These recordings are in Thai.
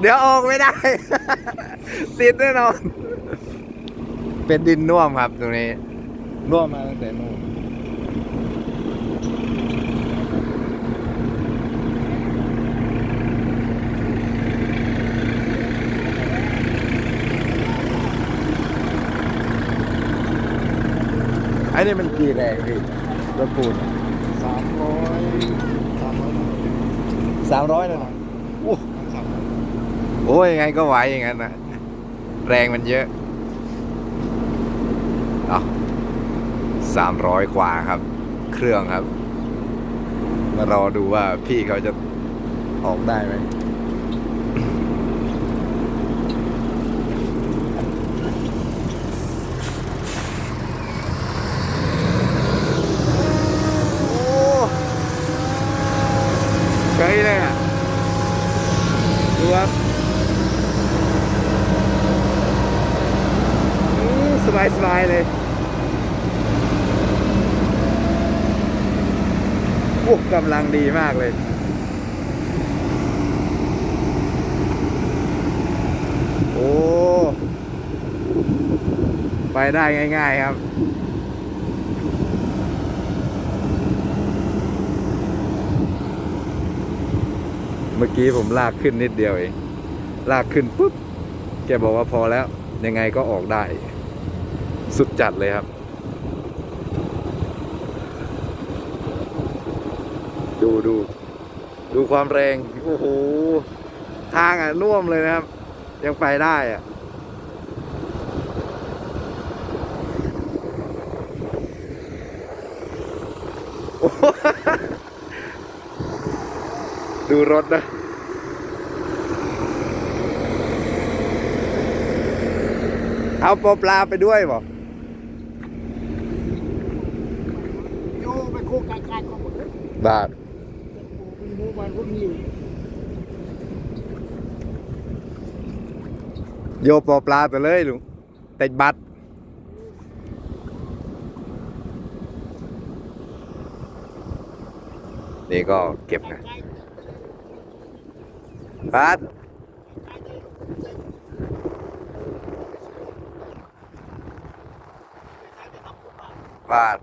เดี๋ยวออกไม่ได้ ติดแน่นอน เป็นดินน่วมครับตรงนี้น่วมมาตั้งแต่นู่นไอ้นี่มันกี่แรงพี่รถปูนสามร้อยสามร้อยสามร้อยเลยนะโอ้สามร้อย โอ้ยยังไงก็ไหวอย่างนั้นนะแรงมันเยอะเอาสามร้อยกว่าครับ เครื่องครับ มารอดูว่าพี่เขาจะออกได้ไหม โอ้เฉยเลยอะ ดูครับสบายสบายๆเลย โอ้กำลั งดีมากเลย โอ้ ไปได้ง่าย ๆครับเมื่อกี้ผมลากขึ้นนิดเดียวเอง ลากขึ้นปุ๊บ แกบอกว่าพอแล้ว ยังไงก็ออกได้ สุดจัดเลยครับ ดูดูดูความแรง โอ้โห ทางอะน่วมเลยนะครับ ยังไปได้อะโอ้โหดูรถนะเอาปลาปลาไปด้วยบ่โยไปโคกการการของหมดเลยบาท เป็นหมูมันพวกนี้อยู่โยปอปลาไปเลยลุงติดบัตรนี่ก็เก็บนะบัตรบาท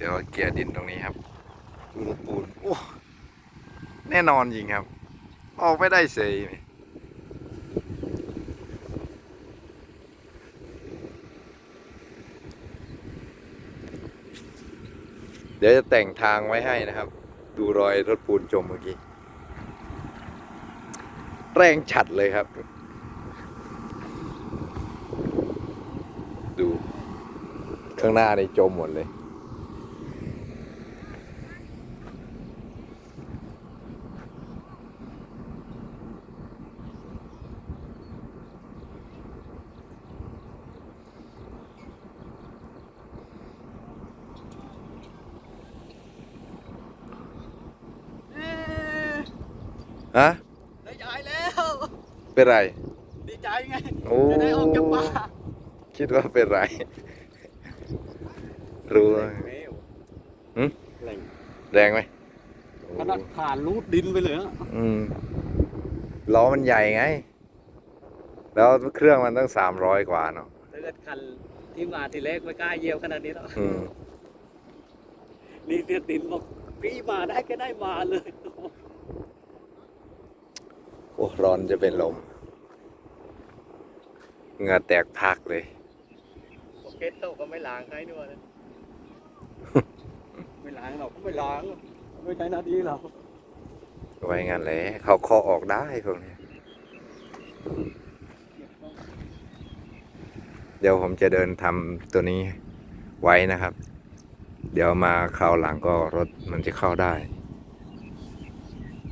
เดี๋ยวเกียร์ดินตรงนี้ครับดูรถปูนโอ้แน่นอนจริงครับ ออกไม่ได้เสยนี่เดี๋ยวจะแต่งทางไว้ให้นะครับ ดูรอยรถปูนจมเมื่อกี้ แรงฉัดเลยครับ ดูข้างหน้านี่จมหมดเลย ฮะได้ย้ายแล้ว เป็นไร ดีใจไง โอ้ จะได้ออกจากป่าคิดว่าเป็นไร รู้ไหมหึแรงแรงไหมขนาดขาดรูดดินไปเลยอะอืมล้อมันใหญ่ไง แล้วเครื่องมันตั้งสามร้อยกว่าเนาะถ้าเกิดคันที่มาทีแรกไม่กล้าเยี่ยวขนาดนี้หรอกอืม นี่เตียตินบอกพี่มาได้ก็ได้มาเลยโอ้ร้อนจะเป็นลมเหงื่อแตกพักเลยโอเคโตก็ไม่ล้างให้ด้วยนะ ไม่ล้างเราก็ไม่ล้าง ไม่ใช้หน้าที่เรา ไว้งั้นแหละเขาคอออกได้พวกนี้ เดี๋ยวผมจะเดินทำตัวนี้ไว้นะครับ เดี๋ยวมาคราวหลังก็รถมันจะเข้าได้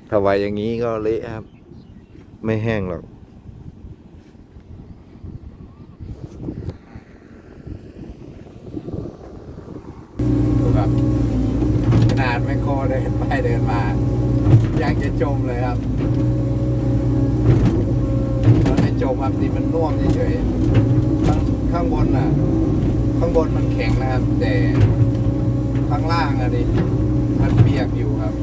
ถ้าไว้อย่างนี้ก็เละครับ ไม่แห้งหรอก ดูครับขนาดแมคโครเดินไปเดินมา ยังจะจมเลยครับมันไม่จมครับดินมันน่วมเฉยๆข้างข้างบนน่ะ ข้างบนมันแข็งนะครับ แต่ข้างล่างอะดิมันเปียกอยู่ครับ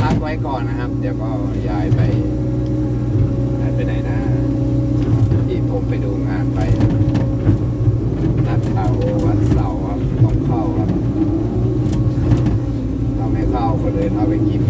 พักไว้ก่อนนะครับ เดี๋ยวก็ย้ายไปย้ายไปไหนนะที่ผมไปดูงานไปนัดเขาวัดเสาครับต้องเข้าครับถ้าไม่เข้าคนอื่นเอาไปกิน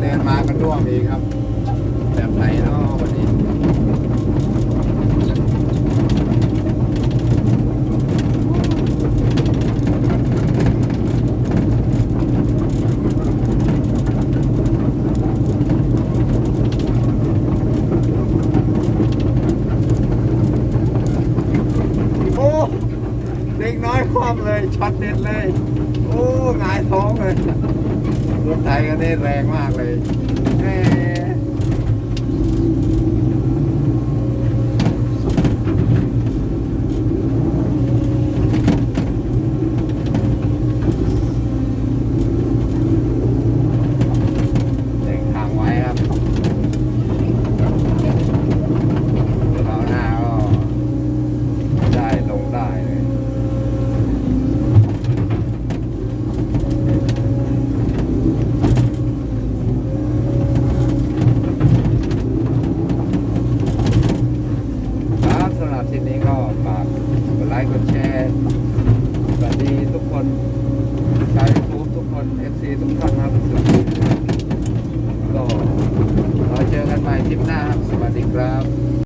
เดินมาก็ร่วมอีกครับ แบบไหนเนาะวันนี้โอ้เด็กน้อยคว่ำเลยช็อตเด็ดเลย โอ้หงายท้องเลย รถไทยก็ได้แรงมากเลย